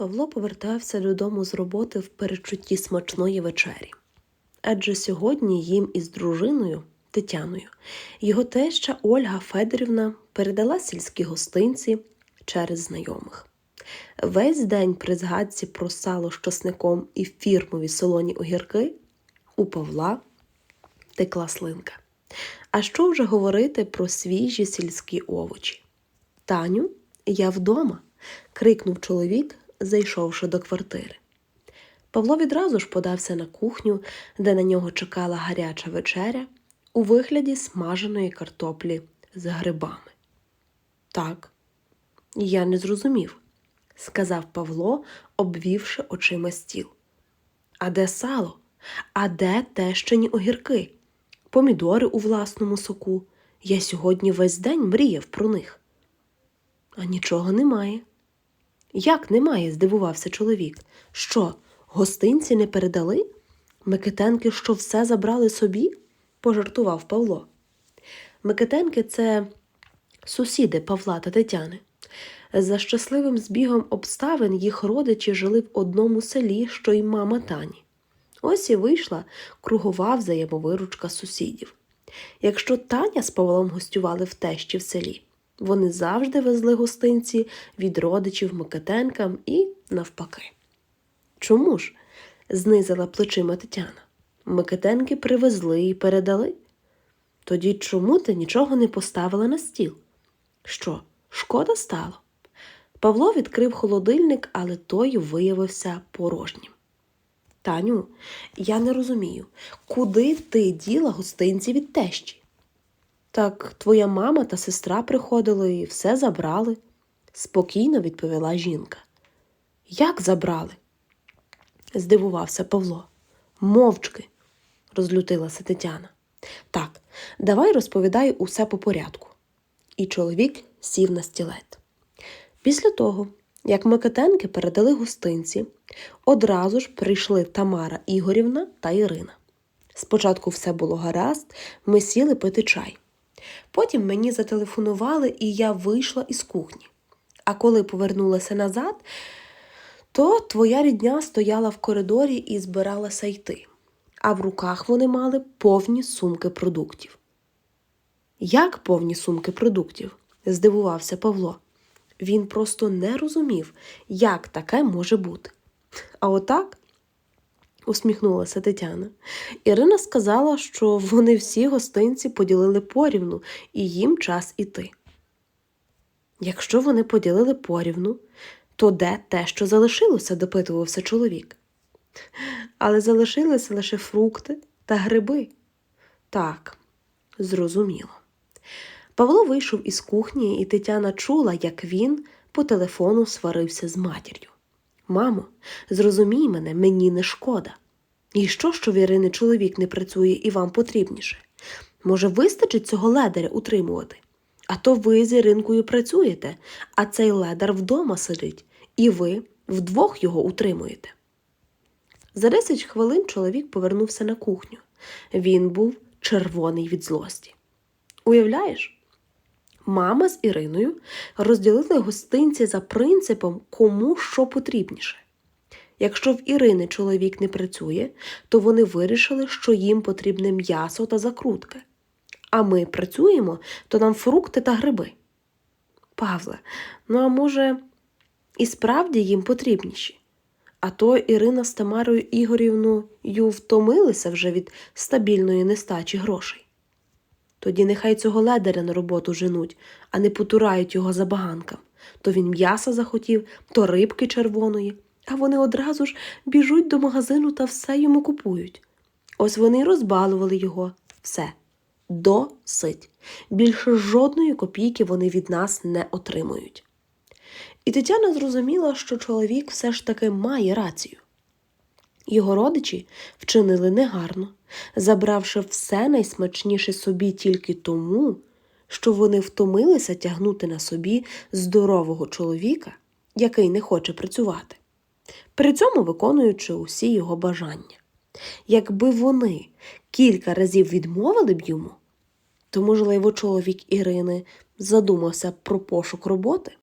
Павло повертався додому з роботи в передчутті смачної вечері. Адже сьогодні їм із дружиною Тетяною його теща Ольга Федорівна передала сільські гостинці через знайомих. Весь день при згадці про сало з часником і фірмові солоні огірки у Павла текла слинка. А що вже говорити про свіжі сільські овочі? Таню, я вдома. крикнув чоловік, зайшовши до квартири. Павло відразу ж подався на кухню, де на нього чекала гаряча вечеря у вигляді смаженої картоплі з грибами. Так, я не зрозумів, сказав Павло, обвівши очима стіл. А де сало? А де тещині огірки? Помідори у власному соку. Я сьогодні весь день мріяв про них. А нічого немає. Як немає? здивувався чоловік. Що, гостинці не передали? Микитенки, що все забрали собі? пожартував Павло. Микитенки це сусіди Павла та Тетяни. За щасливим збігом обставин їх родичі жили в одному селі, що й мама Тані. Ось і вийшла кругова взаємовиручка сусідів. Якщо Таня з Павлом гостювали в тещі в селі, вони завжди везли гостинці від родичів Микитенкам і навпаки. Чому ж? знизила плечима Тетяна. Микитенки привезли і передали. Тоді чому ти нічого не поставила на стіл? Що, шкода стало? Павло відкрив холодильник, але той виявився порожнім. Таню, я не розумію, куди ти діла гостинці від тещі? Так твоя мама та сестра приходили і все забрали, спокійно відповіла жінка. Як забрали? здивувався Павло. Мовчки, розлютилася Тетяна. Так, давай розповідай усе по порядку. І чоловік сів на стілет. Після того, як Микитенки передали гостинці, одразу ж прийшли Тамара Ігорівна та Ірина. Спочатку все було гаразд, ми сіли пити чай. Потім мені зателефонували, і я вийшла із кухні. А коли повернулася назад, то твоя рідня стояла в коридорі і збиралася йти, а в руках вони мали повні сумки продуктів. Як повні сумки продуктів? здивувався Павло. Він просто не розумів, як таке може бути. А отак, усміхнулася Тетяна. Ірина сказала, що вони всі гостинці поділили порівну, і їм час іти. Якщо вони поділили порівну, то де те, що залишилося, допитувався чоловік. Але залишилися лише фрукти та гриби. Так, зрозуміло. Павло вийшов із кухні, і Тетяна чула, як він по телефону сварився з матір'ю. Мамо, зрозумій мене, мені не шкода. І що, що в Ірини чоловік не працює і вам потрібніше? Може, вистачить цього ледаря утримувати? А то ви з Іринкою працюєте, а цей ледар вдома сидить, і ви вдвох його утримуєте. За 10 хвилин чоловік повернувся на кухню. Він був червоний від злості. Уявляєш? Мама з Іриною розділили гостинці за принципом, кому що потрібніше. Якщо в Ірини чоловік не працює, то вони вирішили, що їм потрібне м'ясо та закрутки. А ми працюємо, то нам фрукти та гриби. Павле, ну а може, і справді їм потрібніші? А то Ірина з Тамарою Ігорівною втомилися вже від стабільної нестачі грошей. Тоді нехай цього ледаря на роботу женуть, а не потурають його забаганкам. То він м'яса захотів, то рибки червоної, а вони одразу ж біжуть до магазину та все йому купують. Ось вони розбалували його. Все. Досить. Більше жодної копійки вони від нас не отримують. І Тетяна зрозуміла, що чоловік все ж таки має рацію. Його родичі вчинили негарно, забравши все найсмачніше собі тільки тому, що вони втомилися тягнути на собі здорового чоловіка, який не хоче працювати, при цьому виконуючи усі його бажання. Якби вони кілька разів відмовили б йому, то, можливо, чоловік Ірини задумався про пошук роботи.